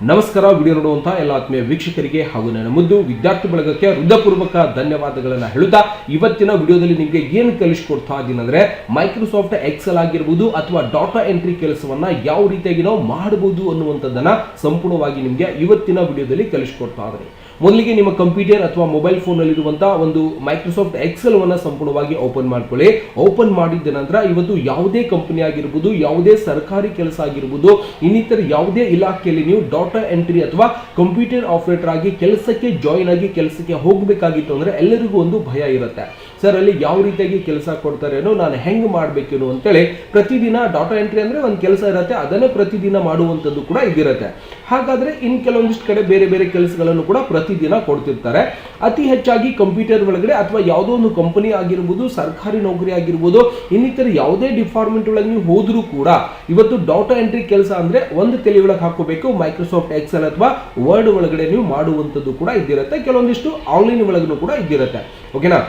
ನಮಸ್ಕಾರ, ವಿಡಿಯೋ ನೋಡುವಂತಹ ಎಲ್ಲ ಆತ್ಮೀಯ ವೀಕ್ಷಕರಿಗೆ ಹಾಗೂ ನನ್ನ ಮುದ್ದು ವಿದ್ಯಾರ್ಥಿ ಬಳಗಕ್ಕೆ ಹೃದಯಪೂರ್ವಕ ಧನ್ಯವಾದಗಳನ್ನು ಹೇಳುತ್ತಾ, ಇವತ್ತಿನ ವಿಡಿಯೋದಲ್ಲಿ ನಿಮಗೆ ಏನು ಕಲಿಸ್ಕೊಡ್ತಾ ಇದ್ದೀನಿ ಅಂದ್ರೆ ಮೈಕ್ರೋಸಾಫ್ಟ್ ಎಕ್ಸೆಲ್ ಆಗಿರ್ಬೋದು ಅಥವಾ ಡಾಟಾ ಎಂಟ್ರಿ ಕೆಲಸವನ್ನ ಯಾವ ರೀತಿಯಾಗಿ ನಾವು ಮಾಡಬಹುದು ಅನ್ನುವಂಥದ್ದನ್ನ ಸಂಪೂರ್ಣವಾಗಿ ನಿಮಗೆ ಇವತ್ತಿನ ವಿಡಿಯೋದಲ್ಲಿ ಕಲಿಸ್ಕೊಡ್ತಾ ಇದ್ದೀನಿ. ಮೊದಲಿಗೆ ನಿಮ್ಮ ಕಂಪ್ಯೂಟರ್ ಅಥವಾ ಮೊಬೈಲ್ ಫೋನಲ್ಲಿರುವಂಥ ಒಂದು ಮೈಕ್ರೋಸಾಫ್ಟ್ ಎಕ್ಸೆಲ್ ಅನ್ನ ಸಂಪೂರ್ಣವಾಗಿ ಓಪನ್ ಮಾಡ್ಕೊಳ್ಳಿ. ಓಪನ್ ಮಾಡಿದ ನಂತರ ಇವತ್ತು ಯಾವುದೇ ಕಂಪನಿ ಆಗಿರ್ಬೋದು, ಯಾವುದೇ ಸರ್ಕಾರಿ ಕೆಲಸ ಆಗಿರ್ಬೋದು, ಇನ್ನಿತರ ಯಾವುದೇ ಇಲಾಖೆಯಲ್ಲಿ ನೀವು ಡಾಟಾ ಎಂಟ್ರಿ ಅಥವಾ ಕಂಪ್ಯೂಟರ್ ಆಪರೇಟರ್ ಆಗಿ ಕೆಲಸಕ್ಕೆ ಜಾಯಿನ್ ಆಗಿ, ಕೆಲಸಕ್ಕೆ ಹೋಗಬೇಕಾಗಿತ್ತು ಅಂದರೆ ಎಲ್ಲರಿಗೂ ಒಂದು ಭಯ ಇರುತ್ತೆ. ಸರ್ ಅಲ್ಲಿ ಯಾವ ರೀತಿಯಾಗಿ ಕೆಲಸ ಕೊಡ್ತಾರೇನೋ ನಾನು ಹೆಂಗ್ ಮಾಡಬೇಕೇನು ಅಂತೇಳಿ ಪ್ರತಿದಿನ ಡಾಟಾ ಎಂಟ್ರಿ ಅಂದ್ರೆ ಒಂದು ಕೆಲಸ ಇರುತ್ತೆ, ಅದನ್ನೇ ಪ್ರತಿದಿನ ಮಾಡುವಂಥದ್ದು ಕೂಡ ಇದಿರುತ್ತೆ. ಹಾಗಾದ್ರೆ ಇನ್ ಕೆಲವೊಂದಿಷ್ಟು ಕಡೆ ಬೇರೆ ಬೇರೆ ಕೆಲಸಗಳನ್ನು ಕೂಡ ಪ್ರತಿದಿನ ಕೊಡ್ತಿರ್ತಾರೆ. ಅತಿ ಹೆಚ್ಚಾಗಿ ಕಂಪ್ಯೂಟರ್ ಒಳಗಡೆ ಅಥವಾ ಯಾವುದೋ ಒಂದು ಕಂಪನಿ ಆಗಿರ್ಬೋದು, ಸರ್ಕಾರಿ ನೌಕರಿ ಆಗಿರ್ಬೋದು, ಇನ್ನಿತರ ಯಾವುದೇ ಡಿಪಾರ್ಟ್ಮೆಂಟ್ ಒಳಗೆ ನೀವು ಹೋದರೂ ಕೂಡ ಇವತ್ತು ಡಾಟಾ ಎಂಟ್ರಿ ಕೆಲಸ ಅಂದ್ರೆ ಒಂದು ತಲೆ ಒಳಗೆ ಹಾಕೋಬೇಕು ಮೈಕ್ರೋಸಾಫ್ಟ್ ಎಕ್ಸೆಲ್ ಅಥವಾ ವರ್ಡ್ ಒಳಗಡೆ ನೀವು ಮಾಡುವಂಥದ್ದು ಕೂಡ ಇದ್ದಿರುತ್ತೆ ಕೆಲವೊಂದಿಷ್ಟು ಆನ್ಲೈನ್ ಒಳಗೂ ಕೂಡ ಇದ್ದಿರುತ್ತೆ ಓಕೆನಾ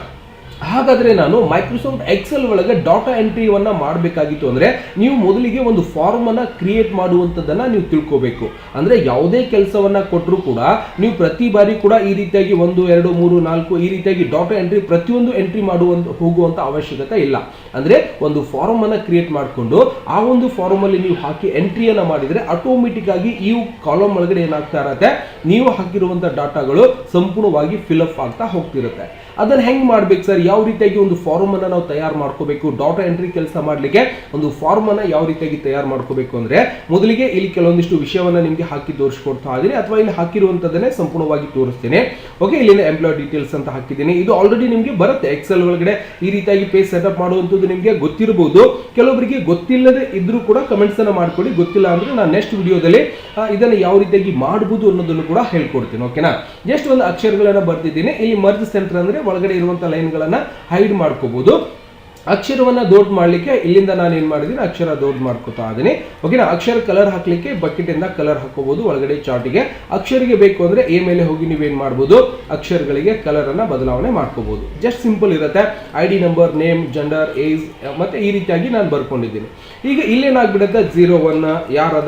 ಹಾಗಾದ್ರೆ ನಾನು ಮೈಕ್ರೋಸಾಫ್ಟ್ ಎಕ್ಸೆಲ್ ಒಳಗೆ ಡಾಟಾ ಎಂಟ್ರಿಯನ್ನು ಮಾಡಬೇಕಾಗಿತ್ತು ಅಂದ್ರೆ ನೀವು ಮೊದಲಿಗೆ ಒಂದು ಫಾರ್ಮ್ ಅನ್ನ ಕ್ರಿಯೇಟ್ ಮಾಡುವಂಥದ್ದನ್ನು ನೀವು ತಿಳ್ಕೋಬೇಕು. ಅಂದ್ರೆ ಯಾವುದೇ ಕೆಲಸವನ್ನ ಕೊಟ್ಟರೂ ಕೂಡ ನೀವು ಪ್ರತಿ ಬಾರಿ ಕೂಡ ಈ ರೀತಿಯಾಗಿ ಒಂದು, ಎರಡು, ಮೂರು, ನಾಲ್ಕು ಈ ರೀತಿಯಾಗಿ ಡಾಟಾ ಎಂಟ್ರಿ ಪ್ರತಿಯೊಂದು ಎಂಟ್ರಿ ಮಾಡುವಂತ, ಹೋಗುವಂತ ಅವಶ್ಯಕತೆ ಇಲ್ಲ. ಅಂದ್ರೆ ಒಂದು ಫಾರ್ಮ್ ಅನ್ನ ಕ್ರಿಯೇಟ್ ಮಾಡಿಕೊಂಡು ಆ ಒಂದು ಫಾರ್ಮ್ ಅಲ್ಲಿ ನೀವು ಹಾಕಿ ಎಂಟ್ರಿಯನ್ನು ಮಾಡಿದ್ರೆ ಆಟೋಮೆಟಿಕ್ ಆಗಿ ಈ ಕಾಲಮ್ ಒಳಗಡೆ ಏನಾಗ್ತಾ ಇರತ್ತೆ? ನೀವು ಹಾಕಿರುವಂಥ ಡಾಟಾಗಳು ಸಂಪೂರ್ಣವಾಗಿ ಫಿಲಪ್ ಆಗ್ತಾ ಹೋಗ್ತಿರುತ್ತೆ. ಅದನ್ನ ಹೆಂಗ್ ಮಾಡ್ಬೇಕು ಸರ್? ಯಾವ ರೀತಿಯಾಗಿ ಒಂದು ಫಾರ್ಮ್ ಅನ್ನ ನಾವು ತಯಾರು ಮಾಡ್ಕೋಬೇಕು? ಡಾಟಾ ಎಂಟ್ರಿ ಕೆಲಸ ಮಾಡ್ಲಿಕ್ಕೆ ಒಂದು ಫಾರ್ಮ್ ಅನ್ನ ಯಾವ ರೀತಿಯಾಗಿ ತಯಾರು ಮಾಡ್ಕೋಬೇಕು ಅಂದ್ರೆ, ಮೊದಲಿಗೆ ಇಲ್ಲಿ ಕೆಲವೊಂದಿಷ್ಟು ವಿಷಯವನ್ನ ನಿಮಗೆ ಹಾಕಿ ತೋರಿಸ್ಕೊಡ್ತಾ ಇದ್ದೀನಿ. ಅಥವಾ ಇಲ್ಲಿ ಹಾಕಿರುವಂತದನ್ನೇ ಸಂಪೂರ್ಣವಾಗಿ ತೋರಿಸ್ತೇನೆ. ಓಕೆ ಇಲ್ಲಿನ ಎಂಪ್ಲಾಯ್ ಡೀಟೇಲ್ಸ್ ಅಂತ ಹಾಕಿದ್ದೀನಿ. ಇದು ಆಲ್ರೆಡಿ ನಿಮಗೆ ಬರುತ್ತೆ. ಎಕ್ಸೆಲ್ ಒಳಗಡೆ ಈ ರೀತಿಯಾಗಿ ಪೇಜ್ ಸೆಟಪ್ ಮಾಡುವಂಥದ್ದು ನಿಮಗೆ ಗೊತ್ತಿರಬಹುದು ಕೆಲವೊಬ್ಬರಿಗೆ ಗೊತ್ತಿಲ್ಲದೆ ಇದ್ರೂ ಕೂಡ ಕಮೆಂಟ್ಸ್ ಅನ್ನ ಮಾಡ್ಕೊಡಿ ಗೊತ್ತಿಲ್ಲ ಅಂದ್ರೆ ನಾನು ನೆಕ್ಸ್ಟ್ ವಿಡಿಯೋದಲ್ಲಿ ಇದನ್ನ ಯಾವ ರೀತಿಯಾಗಿ ಮಾಡಬಹುದು ಅನ್ನೋದನ್ನು ಕೂಡ ಹೇಳ್ಕೊಡ್ತೀನಿ. ಓಕೆನಾ ಜಸ್ಟ್ ಒಂದು ಅಕ್ಷರಗಳನ್ನ ಬರ್ತಿದ್ದೀನಿ ಇಲ್ಲಿ ಮರ್ಜ್ ಸೆಂಟರ್ ಅಂದ್ರೆ ಒಳಗಡೆ ಇರುವಂತ ಲೈನ್ಗಳನ್ನ ಹೈಡ್ ಮಾಡ್ಕೋಬಹುದು ಅಕ್ಷರವನ್ನ ದೊಡ್ಡ ಮಾಡ್ಲಿಕ್ಕೆ ಇಲ್ಲಿಂದ ನಾನು ಏನು ಮಾಡಿದ್ದೀನಿ ಅಕ್ಷರ ದೊಡ್ಡ ಮಾಡ್ಕೋತಾ ಇದ್ದೀನಿ ಓಕೆನಾ ಅಕ್ಷರ ಕಲರ್ ಹಾಕ್ಲಿಕ್ಕೆ ಬಕೆಟಿಂದ ಕಲರ್ ಹಾಕೋಬಹುದು ಒಳಗಡೆ ಚಾರ್ಟಿಗೆ ಅಕ್ಷರಿಗೆ ಬೇಕು ಅಂದ್ರೆ ಎ ಮೇಲೆ ಹೋಗಿ ನೀವೇನು ಮಾಡ್ಬೋದು? ಅಕ್ಷರಗಳಿಗೆ ಕಲರ್ ಅನ್ನ ಬದಲಾವಣೆ ಮಾಡ್ಕೋಬಹುದು ಜಸ್ಟ್ ಸಿಂಪಲ್ ಇರುತ್ತೆ. I D number name gender age ಮತ್ತೆ ಈ ರೀತಿಯಾಗಿ ನಾನು ಬರ್ಕೊಂಡಿದ್ದೀನಿ. ಈಗ ಇಲ್ಲೇನಾಗ್ಬಿಡುತ್ತೆ? ಜೀರೋ ಒನ್ ಯಾರು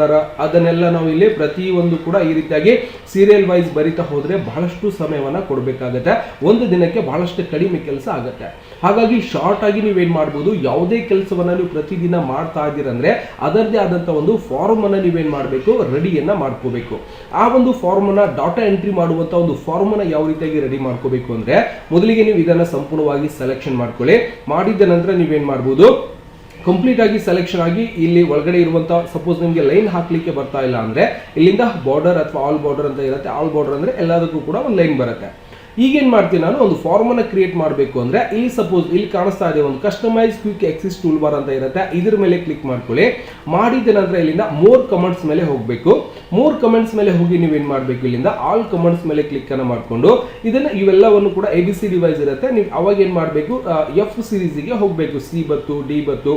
ಅದನ್ನೆಲ್ಲ ನಾವು ಇಲ್ಲಿ ಪ್ರತಿಯೊಂದು ಕೂಡ ಈ ರೀತಿಯಾಗಿ ಸೀರಿಯಲ್ ವೈಸ್ ಬರಿತಾ ಹೋದ್ರೆ ಬಹಳಷ್ಟು ಸಮಯವನ್ನ ಕೊಡಬೇಕಾಗತ್ತೆ. ಒಂದು ದಿನಕ್ಕೆ ಬಹಳಷ್ಟು ಕಡಿಮೆ ಕೆಲಸ ಆಗುತ್ತೆ. ಹಾಗಾಗಿ ಶಾರ್ಟ್ ಆಗಿ ನೀವೇನ್ ಮಾಡ್ಬೋದು? ಯಾವುದೇ ಕೆಲಸವನ್ನ ನೀವು ಪ್ರತಿದಿನ ಮಾಡ್ತಾ ಇದ್ದೀರಂದ್ರೆ ಅದರದೇ ಆದಂತ ಒಂದು ಫಾರ್ಮ್ ಅನ್ನ ನೀವೇನ್ ಮಾಡಬೇಕು? ರೆಡಿಯನ್ನ ಮಾಡ್ಕೋಬೇಕು. ಆ ಒಂದು ಫಾರ್ಮ್ ಅನ್ನ ಡಾಟಾ ಎಂಟ್ರಿ ಮಾಡುವಂತ ಒಂದು ಫಾರ್ಮ್ ಅನ್ನ ಯಾವ ರೀತಿಯಾಗಿ ರೆಡಿ ಮಾಡ್ಕೋಬೇಕು ಅಂದ್ರೆ ಮೊದಲಿಗೆ ನೀವು ಇದನ್ನ ಸಂಪೂರ್ಣವಾಗಿ ಸೆಲೆಕ್ಷನ್ ಮಾಡ್ಕೊಳ್ಳಿ. ಮಾಡಿದ ನಂತರ ನೀವೇನ್ ಮಾಡ್ಬೋದು? ಕಂಪ್ಲೀಟ್ ಆಗಿ ಸೆಲೆಕ್ಷನ್ ಆಗಿ ಇಲ್ಲಿ ಒಳಗಡೆ ಇರುವಂತ ಸಪೋಸ್ ನಿಮಗೆ ಲೈನ್ ಹಾಕ್ಲಿಕ್ಕೆ ಬರ್ತಾ ಇಲ್ಲ ಅಂದ್ರೆ ಇಲ್ಲಿಂದ ಬಾರ್ಡರ್ ಅಥವಾ ಆಲ್ ಬಾರ್ಡರ್ ಅಂತ ಇರುತ್ತೆ. ಆಲ್ ಬಾರ್ಡರ್ ಅಂದ್ರೆ ಎಲ್ಲದಕ್ಕೂ ಕೂಡ ಒಂದು ಲೈನ್ ಬರುತ್ತೆ. ಈಗೇನ್ ಮಾಡ್ತೀನಿ ನಾನು? ಒಂದು ಫಾರ್ಮ್ ಅನ್ನ ಕ್ರಿಯೇಟ್ ಮಾಡಬೇಕು ಅಂದ್ರೆ ಇಲ್ಲಿ ಸಪೋಸ್ ಇಲ್ಲಿ ಕಾಣಿಸ್ತಾ ಇದೆ ಒಂದು customize quick access tool bar ಅಂತ ಇರುತ್ತೆ. ಇದ್ರ ಮೇಲೆ ಕ್ಲಿಕ್ ಮಾಡ್ಕೊಳ್ಳಿ. ಮಾಡಿದ ನಂತರ ಇಲ್ಲಿಂದ ಮೋರ್ ಕಮೆಂಟ್ಸ್ ಮೇಲೆ ಹೋಗಬೇಕು. ಮೋರ್ ಕಮೆಂಟ್ಸ್ ಮೇಲೆ ಹೋಗಿ ನೀವೇನು ಮಾಡಬೇಕು? ಇಲ್ಲಿಂದ ಆಲ್ ಕಮೆಂಟ್ಸ್ ಮೇಲೆ ಕ್ಲಿಕ್ ಅನ್ನ ಮಾಡ್ಕೊಂಡು ಇದನ್ನ ಇವೆಲ್ಲವನ್ನು ಕೂಡ ಎ ಬಿ ಸಿ ಡಿವೈಸ್ ಇರುತ್ತೆ. ನೀವು ಅವಾಗ ಏನ್ ಮಾಡಬೇಕು? ಎಫ್ ಸೀರೀಸಿಗೆ ಹೋಗಬೇಕು. ಸಿ ಬತ್ತು ಡಿ ಬತ್ತು.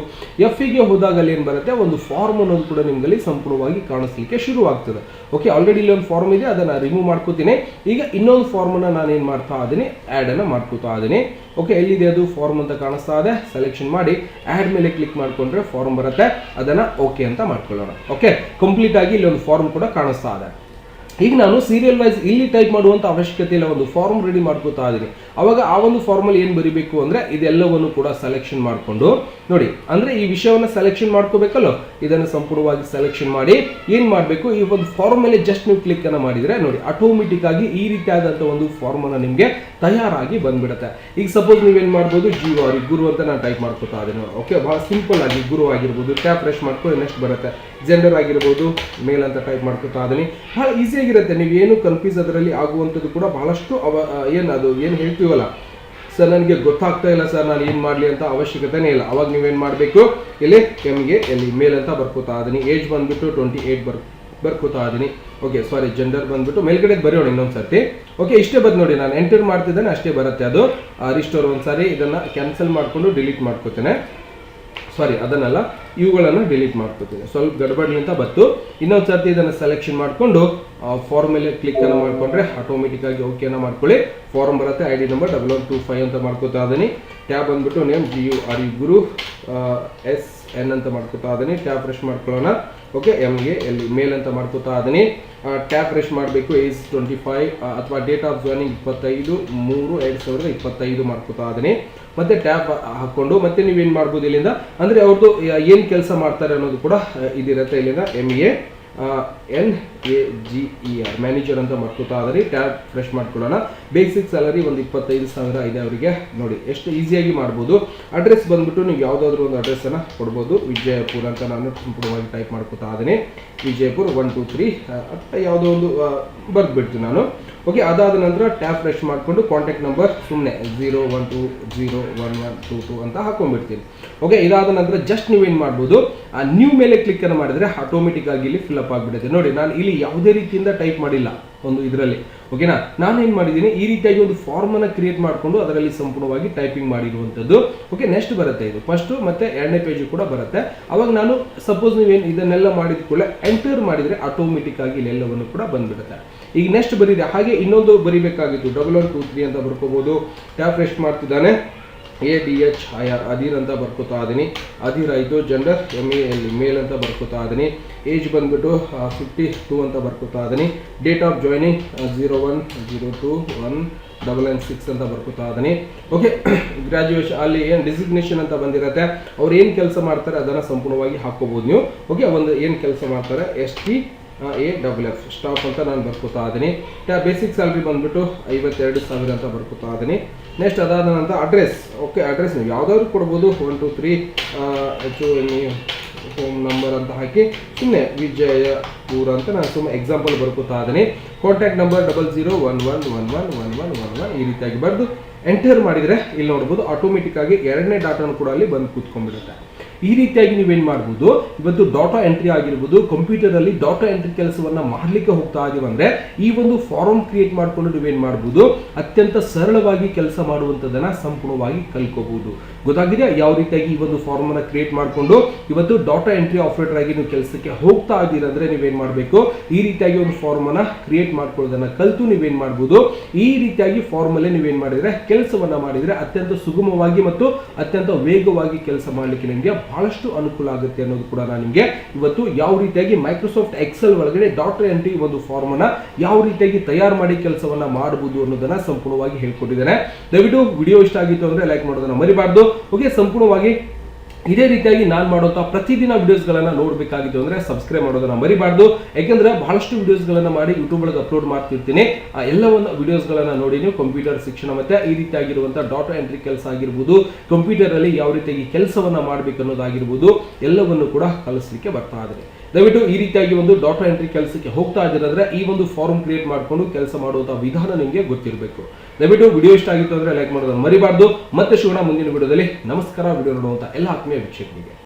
ಎಫ್ಗೆ ಹೋದಾಗ ಅಲ್ಲಿ ಏನ್ ಬರುತ್ತೆ? ಒಂದು ಫಾರ್ಮ್ ಅನ್ನೋದು ಕೂಡ ನಿಮ್ಮಲ್ಲಿ ಸಂಪೂರ್ಣವಾಗಿ ಕಾಣಿಸ್ಲಿಕ್ಕೆ ಶುರು ಆಗ್ತದೆ ಓಕೆ ಆಲ್ರೆಡಿ ಇಲ್ಲಿ ಒಂದು ಫಾರ್ಮ್ ಇದೆ. ಅದನ್ನ ರಿಮೂವ್ ಮಾಡ್ಕೋತೀನಿ. ಈಗ ಇನ್ನೊಂದು ಫಾರ್ಮ್ ಅನ್ನ ನಾನು ಏನ್ ಮಾಡ್ತಾ ಇದ್ದೀನಿ ಆ್ಯಡ್ ಅನ್ನು ಮಾಡ್ಕೊತಾ ಇದ್ದೀನಿ. ಓಕೆ ಎಲ್ಲಿದೆ ಅದು? ಫಾರ್ಮ್ ಅಂತ ಕಾಣಿಸ್ತಾ ಇದೆ. ಸೆಲೆಕ್ಷನ್ ಮಾಡಿ ಆ್ಯಡ್ ಮೇಲೆ ಕ್ಲಿಕ್ ಮಾಡ್ಕೊಂಡ್ರೆ ಫಾರ್ಮ್ ಬರುತ್ತೆ. ಅದನ್ನ ಓಕೆ ಅಂತ ಮಾಡ್ಕೊಳ್ಳೋಣ. ಓಕೆ ಕಂಪ್ಲೀಟ್ ಆಗಿ ಇಲ್ಲಿ ಒಂದು ಫಾರ್ಮ್ ಕೂಡ ಕಾಣಿಸ್ತಾ ಇದೆ. ಈಗ ನಾನು ಸೀರಿಯಲ್ ವೈಸ್ ಇಲ್ಲಿ ಟೈಪ್ ಮಾಡುವಂತ ಅವಶ್ಯಕತೆ ಇಲ್ಲ ಒಂದು ಫಾರ್ಮ್ ರೆಡಿ ಮಾಡ್ಕೋತಾ ಇದ್ದೀನಿ. ಅವಾಗ ಆ ಒಂದು ಫಾರ್ಮಲ್ಲಿ ಏನು ಬರಿಬೇಕು ಅಂದ್ರೆ ಇದೆಲ್ಲವನ್ನು ಕೂಡ ಸೆಲೆಕ್ಷನ್ ಮಾಡಿಕೊಂಡು, ನೋಡಿ, ಅಂದ್ರೆ ಈ ವಿಷಯವನ್ನ ಸೆಲೆಕ್ಷನ್ ಮಾಡ್ಕೋಬೇಕಲ್ಲ? ಇದನ್ನು ಸಂಪೂರ್ಣವಾಗಿ ಸೆಲೆಕ್ಷನ್ ಮಾಡಿ, ಏನ್ ಮಾಡಬೇಕು? ಈ ಒಂದು ಫಾರ್ಮ್ ಮೇಲೆ ಜಸ್ಟ್ ನೀವು ಕ್ಲಿಕ್ ಅನ್ನ ಮಾಡಿದ್ರೆ, ನೋಡಿ ಆಟೋಮೆಟಿಕ್ ಆಗಿ ಈ ರೀತಿಯಾದಂತ ಒಂದು ಫಾರ್ಮ್ ಅನ್ನ ನಿಮ್ಗೆ ತಯಾರಾಗಿ ಬಂದ್ಬಿಡುತ್ತೆ. ಈಗ ಸಪೋಸ್ ನೀವೇನ್ ಮಾಡ್ಬೋದು? ಜೀವ ಅವ್ರಿಗೆ ಗುರು ಅಂತ ನಾನು ಟೈಪ್ ಮಾಡ್ಕೋತಾ ಇದ್ದೀನಿ. ಓಕೆ ಬಹಳ ಸಿಂಪಲ್ ಆಗಿ ಗುರು ಆಗಿರ್ಬೋದು. ಟ್ಯಾಪ್ ರೆಸ್ಟ್ ಮಾಡ್ಕೊಂಡು ನೆಕ್ಸ್ಟ್ ಬರುತ್ತೆ. ಜೆಂಡರ್ ಆಗಿರ್ಬೋದು, ಮೇಲ್ ಅಂತ ಟೈಪ್ ಮಾಡ್ಕೋತಾ ಇದ್ದೀನಿ. ಬಹಳ ಈಸಿಯಾಗಿರುತ್ತೆ ನೀವು ನೀವೇನು ಕನ್ಫ್ಯೂಸ್ ಅದರಲ್ಲಿ ಆಗುವಂಥದ್ದು ಕೂಡ ಬಹಳಷ್ಟು ಅವ ಏನು ಅದು, ಏನು ಹೇಳ್ತೀವಲ್ಲ? ಸರ್ ನನಗೆ ಗೊತ್ತಾಗ್ತಾ ಇಲ್ಲ ಸರ್ ನಾನು ಏನು ಮಾಡಲಿ ಅಂತ ಅವಶ್ಯಕತೆನೇ ಇಲ್ಲ. ಅವಾಗ ನೀವೇನು ಮಾಡಬೇಕು? ಇಲ್ಲಿ ಕೆಮ್ಗೆ ಎಲ್ಲಿ ಮೇಲ್ ಅಂತ ಬರ್ಕೋತಾ ಇದ್ದೀನಿ ಏಜ್ ಬಂದ್ಬಿಟ್ಟು ಟ್ವೆಂಟಿ ಏಯ್ಟ್ ಬರ್, ಬರ್ಕೋತಾ ಇದ್ದೀನಿ ಓಕೆ ಸಾರಿ ಜೆಂಡರ್ ಬಂದ್ಬಿಟ್ಟು ಮೇಲ್ಗಡೆ ಬರೆಯೋಣ ಇನ್ನೊಂದು ಸರ್ತಿ. ಓಕೆ ಇಷ್ಟೇ ಬಂದು ನೋಡಿ, ನಾನು ಎಂಟರ್ ಮಾಡ್ತಿದ್ದೇನೆ, ಅಷ್ಟೇ ಬರುತ್ತೆ ಅದು. ರಿಸ್ಟೋರ್ ಒಂದ್ಸಾರಿ ಇದನ್ನು ಕ್ಯಾನ್ಸಲ್ ಮಾಡಿಕೊಂಡು ಡಿಲೀಟ್ ಮಾಡ್ಕೋತೇನೆ. ಸಾರಿ ಅದನ್ನೆಲ್ಲ. ಇವುಗಳನ್ನು ಡಿಲೀಟ್ ಮಾಡ್ಕೋತೀನಿ. ಸ್ವಲ್ಪ ಗಡ್ಬಡ್ಲಿಂತ ಬತ್ತು, ಇನ್ನೊಂದು ಸರ್ತಿ ಇದನ್ನು ಸೆಲೆಕ್ಷನ್ ಮಾಡಿಕೊಂಡು ಫಾರ್ಮ್ ಮೇಲೆ ಕ್ಲಿಕ್ ಅನ್ನು ಮಾಡ್ಕೊಂಡ್ರೆ ಆಟೋಮೆಟಿಕ್ ಆಗಿ ಓಕೆನ ಮಾಡ್ಕೊಳ್ಳಿ. ಫಾರ್ಮ್ ಬರುತ್ತೆ I D number double one two five ಅಂತ ಮಾಡ್ಕೋತಾ ಇದ್ದೀನಿ ಟ್ಯಾಬ್ ಬಂದ್ಬಿಟ್ಟು name G U R U Guru S N ಅಂತ ಮಾಡ್ಕೋತಾ ಇದ್ದೀನಿ ಟ್ಯಾಬ್ ಫ್ರೆಶ್ ಮಾಡ್ಕೊಳ್ಳೋಣ. ಓಕೆ ಎಮ್ಗೆ ಎಲ್ಲಿ ಮೇಲ್ ಅಂತ ಮಾಡ್ಕೋತಾ ಇದ್ದೀನಿ ಟ್ಯಾಬ್ ಫ್ರೆಶ್ ಮಾಡಬೇಕು ಏಜ್ ಟ್ವೆಂಟಿ ಫೈವ್ ಅಥವಾ ಡೇಟ್ ಆಫ್ ಜಾಯ್ನಿಂಗ್ ಇಪ್ಪತ್ತೈದು, ಮೂರು, ಎರಡು ಸಾವಿರದ ಇಪ್ಪತ್ತೈದು ಮಾಡ್ಕೋತಾ ಇದ್ದೀನಿ ಮತ್ತೆ ಟ್ಯಾಬ್ ಹಾಕೊಂಡು, ಮತ್ತೆ ನೀವೇನು ಮಾಡ್ಬೋದು ಇಲ್ಲಿಂದ? ಅಂದರೆ ಅವ್ರದ್ದು ಏನು ಕೆಲಸ ಮಾಡ್ತಾರೆ ಅನ್ನೋದು ಕೂಡ ಇದಿರುತ್ತೆ M M A N A G E R manager ಅಂತ ಮಾಡ್ಕೋತಾ ಆದರೆ ಟ್ಯಾಬ್ ಫ್ರೆಶ್ ಮಾಡ್ಕೊಳ್ಳೋಣ. ಬೇಸಿಕ್ ಸ್ಯಾಲರಿ ಒಂದು ಇಪ್ಪತ್ತೈದು ಸಾವಿರ ಇದೆ ಅವರಿಗೆ. ನೋಡಿ, ಎಷ್ಟು ಈಸಿಯಾಗಿ ಮಾಡ್ಬೋದು. ಅಡ್ರೆಸ್ ಬಂದ್ಬಿಟ್ಟು ನೀವು ಯಾವುದಾದ್ರೂ ಒಂದು ಅಡ್ರೆಸ್ಸನ್ನು ಕೊಡ್ಬೋದು. ವಿಜಯಪುರ ಅಂತ ನಾನು ಸಂಪೂರ್ಣವಾಗಿ ಟೈಪ್ ಮಾಡ್ಕೋತಾ ಇದ್ದೀನಿ. ವಿಜಯಪುರ ಒನ್ ಟು ತ್ರೀ ಯಾವುದೋ ಒಂದು ಬರ್ದ್ಬಿಡ್ತೀನಿ ನಾನು. ಓಕೆ ಅದಾದ ನಂತರ ಟ್ಯಾಪ್ ಫ್ರೆಶ್ ಮಾಡಿಕೊಂಡು ಕಾಂಟ್ಯಾಕ್ಟ್ ನಂಬರ್ ಸುಮ್ಮನೆ zero one two zero one one two two ಅಂತ ಹಾಕೊಂಡ್ಬಿಡ್ತೀನಿ. ಓಕೆ ಇದಾದ ನಂತರ ಜಸ್ಟ್ ನೀವೇನು ಮಾಡ್ಬೋದು, ಆ ನ್ಯೂ ಮೇಲೆ ಕ್ಲಿಕ್ ಅನ್ನು ಮಾಡಿದ್ರೆ ಆಟೋಮೆಟಿಕ್ ಆಗಿ ಇಲ್ಲಿ ಫಿಲ್ಅಪ್ ಆಗಿಬಿಡುತ್ತೆ. ನೋಡಿ, ನಾನು ಇಲ್ಲಿ ಯಾವುದೇ ರೀತಿಯಿಂದ ಟೈಪ್ ಮಾಡಿಲ್ಲ ಒಂದು ಇದರಲ್ಲಿ. ಓಕೆನಾ ನಾನು ಏನು ಮಾಡಿದ್ದೀನಿ, ಈ ರೀತಿಯಾಗಿ ಒಂದು ಫಾರ್ಮನ್ನು ಕ್ರಿಯೇಟ್ ಮಾಡಿಕೊಂಡು ಅದರಲ್ಲಿ ಸಂಪೂರ್ಣವಾಗಿ ಟೈಪಿಂಗ್ ಮಾಡಿರುವಂಥದ್ದು. ಓಕೆ ನೆಕ್ಸ್ಟ್ ಬರುತ್ತೆ ಇದು. ಫಸ್ಟು ಮತ್ತು ಎರಡನೇ ಪೇಜು ಕೂಡ ಬರುತ್ತೆ. ಅವಾಗ ನಾನು ಸಪೋಸ್ ನೀವೇನು ಇದನ್ನೆಲ್ಲ ಮಾಡಿದ ಕೂಡ ಎಂಟರ್ ಮಾಡಿದರೆ ಆಟೋಮೆಟಿಕ್ ಆಗಿ ಇಲ್ಲೆಲ್ಲವನ್ನು ಕೂಡ ಬಂದ್ಬಿಡುತ್ತೆ. ಈಗ ನೆಕ್ಸ್ಟ್ ಬರೀದೆ, ಹಾಗೆ ಇನ್ನೊಂದು ಬರಿಬೇಕಾಗಿತ್ತು ಡಬಲ್ ಒನ್ ಟೂ ತ್ರೀ ಅಂತ ಬರ್ಕೋಬೋದು. ಟ್ಯಾಪ್ ರೆಸ್ಟ್ ಮಾಡ್ತಿದ್ದಾನೆ. A D H I R Adhir ಅಂತ ಬರ್ಕೋತಾ ಇದೀನಿ. ಅಧೀರ್ ಆಯಿತು gender M A L male ಅಂತ ಬರ್ಕೋತಾ ಇದೀನಿ. ಏಜ್ ಬಂದ್ಬಿಟ್ಟು ಫಿಫ್ಟಿ ಟೂ ಅಂತ ಬರ್ಕೋತಾ ಇದೀನಿ. Date of joining zero one zero two one double nine six ಅಂತ ಬರ್ಕೋತಾ ಇದೀನಿ. ಓಕೆ ಗ್ರ್ಯಾಜುಯೇಷನ್ ಅಲ್ಲಿ ಏನು ಡಿಸಿಗ್ನೇಷನ್ ಅಂತ ಬಂದಿರತ್ತೆ, ಅವ್ರು ಏನು ಕೆಲಸ ಮಾಡ್ತಾರೆ, ಅದನ್ನು ಸಂಪೂರ್ಣವಾಗಿ ಹಾಕೋಬೋದು ನೀವು. ಓಕೆ ಒಂದು ಏನು ಕೆಲಸ ಮಾಡ್ತಾರೆ S T A double F staff ಅಂತ ನಾನು ಬರ್ಕೋತಾ ಇದ್ದೀನಿ. ಬೇಸಿಕ್ ಸ್ಯಾಲ್ರಿ ಬಂದ್ಬಿಟ್ಟು ಐವತ್ತೆರಡು ಸಾವಿರ ಅಂತ ಬರ್ಕೋತಾ ಇದ್ದೀನಿ. ನೆಕ್ಸ್ಟ್ ಅದಾದ ನಂತರ ಅಡ್ರೆಸ್ ಓಕೆ ಅಡ್ರೆಸ್ ನೀವು ಯಾವುದಾದ್ರು ಕೊಡ್ಬೋದು. One two three H N home number ಅಂತ ಹಾಕಿ ಸುಮ್ಮನೆ ವಿಜಯಪುರ ಅಂತ ನಾನು ಸುಮ್ಮನೆ ಎಕ್ಸಾಂಪಲ್ ಬರ್ಕೋತಾ ಇದ್ದೀನಿ. Contact number double zero one one one one one one one one ಈ ರೀತಿಯಾಗಿ ಬರೆದು ಎಂಟರ್ ಮಾಡಿದರೆ ಇಲ್ಲಿ ನೋಡ್ಬೋದು ಆಟೋಮೆಟಿಕ್ ಆಗಿ ಎರಡನೇ ಡಾಟಾನು ಕೂಡ ಅಲ್ಲಿ ಬಂದು ಕೂತ್ಕೊಂಡ್ಬಿಡುತ್ತೆ. ಈ ರೀತಿಯಾಗಿ ನೀವೇನು ಮಾಡ್ಬೋದು, ಇವತ್ತು ಡಾಟಾ ಎಂಟ್ರಿ ಆಗಿರ್ಬೋದು ಕಂಪ್ಯೂಟರಲ್ಲಿ ಡಾಟಾ ಎಂಟ್ರಿ ಕೆಲಸವನ್ನ ಮಾಡಲಿಕ್ಕೆ ಹೋಗ್ತಾ ಇದೀವಿ ಅಂದ್ರೆ ಈ ಒಂದು ಫಾರಂ ಕ್ರಿಯೇಟ್ ಮಾಡ್ಕೊಂಡು ನೀವೇನು ಮಾಡ್ಬೋದು, ಅತ್ಯಂತ ಸರಳವಾಗಿ ಕೆಲಸ ಮಾಡುವಂಥದ್ದನ್ನು ಸಂಪೂರ್ಣವಾಗಿ ಕಲ್ಕೋಬಹುದು ಗೊತ್ತಾಗಿದೆ ಯಾವ ರೀತಿಯಾಗಿ ಈ ಒಂದು ಫಾರ್ಮ್ ಅನ್ನ ಕ್ರಿಯೇಟ್ ಮಾಡಿಕೊಂಡು ಇವತ್ತು ಡಾಟಾ ಎಂಟ್ರಿ ಆಪರೇಟರ್ ಆಗಿ ನೀವು ಕೆಲಸಕ್ಕೆ ಹೋಗ್ತಾ ಇದ್ದೀರಂದ್ರೆ ನೀವೇನ್ ಮಾಡಬೇಕು? ಈ ರೀತಿಯಾಗಿ ಒಂದು ಫಾರ್ಮ್ ಅನ್ನ ಕ್ರಿಯೇಟ್ ಮಾಡ್ಕೊಳ್ಳೋದನ್ನ ಕಲಿತು ನೀವೇನ್ ಮಾಡ್ಬೋದು? ಈ ರೀತಿಯಾಗಿ ಫಾರ್ಮ್ ಅಲ್ಲೇ ನೀವೇನ್ ಮಾಡಿದ್ರೆ, ಕೆಲಸವನ್ನ ಮಾಡಿದ್ರೆ ಅತ್ಯಂತ ಸುಗಮವಾಗಿ ಮತ್ತು ಅತ್ಯಂತ ವೇಗವಾಗಿ ಕೆಲಸ ಮಾಡಲಿಕ್ಕೆ ನಿಮಗೆ ಬಹಳಷ್ಟು ಅನುಕೂಲ ಆಗುತ್ತೆ ಅನ್ನೋದು ಕೂಡ ನಾನು ನಿಮಗೆ ಇವತ್ತು ಯಾವ ರೀತಿಯಾಗಿ ಮೈಕ್ರೋಸಾಫ್ಟ್ ಎಕ್ಸೆಲ್ ಒಳಗಡೆ ಡಾಟಾ ಎಂಟ್ರಿ ಒಂದು ಫಾರ್ಮ್ ಅನ್ನ ಯಾವ ರೀತಿಯಾಗಿ ತಯಾರು ಮಾಡಿ ಕೆಲಸವನ್ನ ಮಾಡಬಹುದು ಅನ್ನೋದನ್ನ ಸಂಪೂರ್ಣವಾಗಿ ಹೇಳ್ಕೊಟ್ಟಿದ್ದೇನೆ ದಯವಿಟ್ಟು ವಿಡಿಯೋ ಇಷ್ಟ ಆಗಿತ್ತು ಅಂದ್ರೆ ಲೈಕ್ ಮಾಡೋದನ್ನ ಮರಿಬಾರ್ದು. ಓಕೆ ಸಂಪೂರ್ಣವಾಗಿ ಇದೇ ರೀತಿಯಾಗಿ ನಾನು ಮಾಡುವಂಥ ಪ್ರತಿದಿನ ವಿಡಿಯೋಸ್ಗಳನ್ನು ನೋಡಬೇಕಾಗಿತ್ತು ಅಂದರೆ ಸಬ್ಸ್ಕ್ರೈಬ್ ಮಾಡೋದನ್ನ ಮರಿಬಾರ್ದು. ಯಾಕೆಂದ್ರೆ ಬಹಳಷ್ಟು ವಿಡಿಯೋಸ್ಗಳನ್ನು ಮಾಡಿ ಯೂಟ್ಯೂಬ್ ಒಳಗೆ ಅಪ್ಲೋಡ್ ಮಾಡ್ತಿರ್ತೀನಿ. ಆ ಎಲ್ಲವನ್ನು ವಿಡಿಯೋಸ್ಗಳನ್ನು ನೋಡಿ ನೀವು ಕಂಪ್ಯೂಟರ್ ಶಿಕ್ಷಣ ಮತ್ತೆ ಈ ರೀತಿಯಾಗಿರುವಂಥ ಡಾಟಾ ಎಂಟ್ರಿ ಕೆಲಸ ಆಗಿರ್ಬೋದು ಕಂಪ್ಯೂಟರಲ್ಲಿ ಯಾವ ರೀತಿಯಾಗಿ ಕೆಲಸವನ್ನ ಮಾಡಬೇಕು ಅನ್ನೋದಾಗಿರ್ಬೋದು ಎಲ್ಲವನ್ನು ಕೂಡ ಕಲಿಸ್ಲಿಕ್ಕೆ ಬರ್ತಾ ಇದ್ದಾರೆ ದಯವಿಟ್ಟು ಈ ರೀತಿಯಾಗಿ ಒಂದು ಡಾಟಾ ಎಂಟ್ರಿ ಕೆಲಸಕ್ಕೆ ಹೋಗ್ತಾ ಇದ್ದೀರಂದ್ರೆ ಈ ಒಂದು ಫಾರ್ಮ್ ಕ್ರಿಯೇಟ್ ಮಾಡಿಕೊಂಡು ಕೆಲಸ ಮಾಡುವಂಥ ವಿಧಾನ ನಿಮಗೆ ಗೊತ್ತಿರಬೇಕು. ದಯವಿಟ್ಟು ವಿಡಿಯೋ ಇಷ್ಟ ಆಗಿತ್ತು ಅಂದ್ರೆ ಲೈಕ್ ಮಾಡೋದನ್ನು ಮರಿಬಾರ್ದು. ಮತ್ತೆ ಶಿವಣ ಮುಂದಿನ ವಿಡಿಯೋದಲ್ಲಿ. ನಮಸ್ಕಾರ, ವಿಡಿಯೋ ನೋಡುವಂಥ ಎಲ್ಲ ಆತ್ಮೀಯ ವೀಕ್ಷಕರಿಗೆ.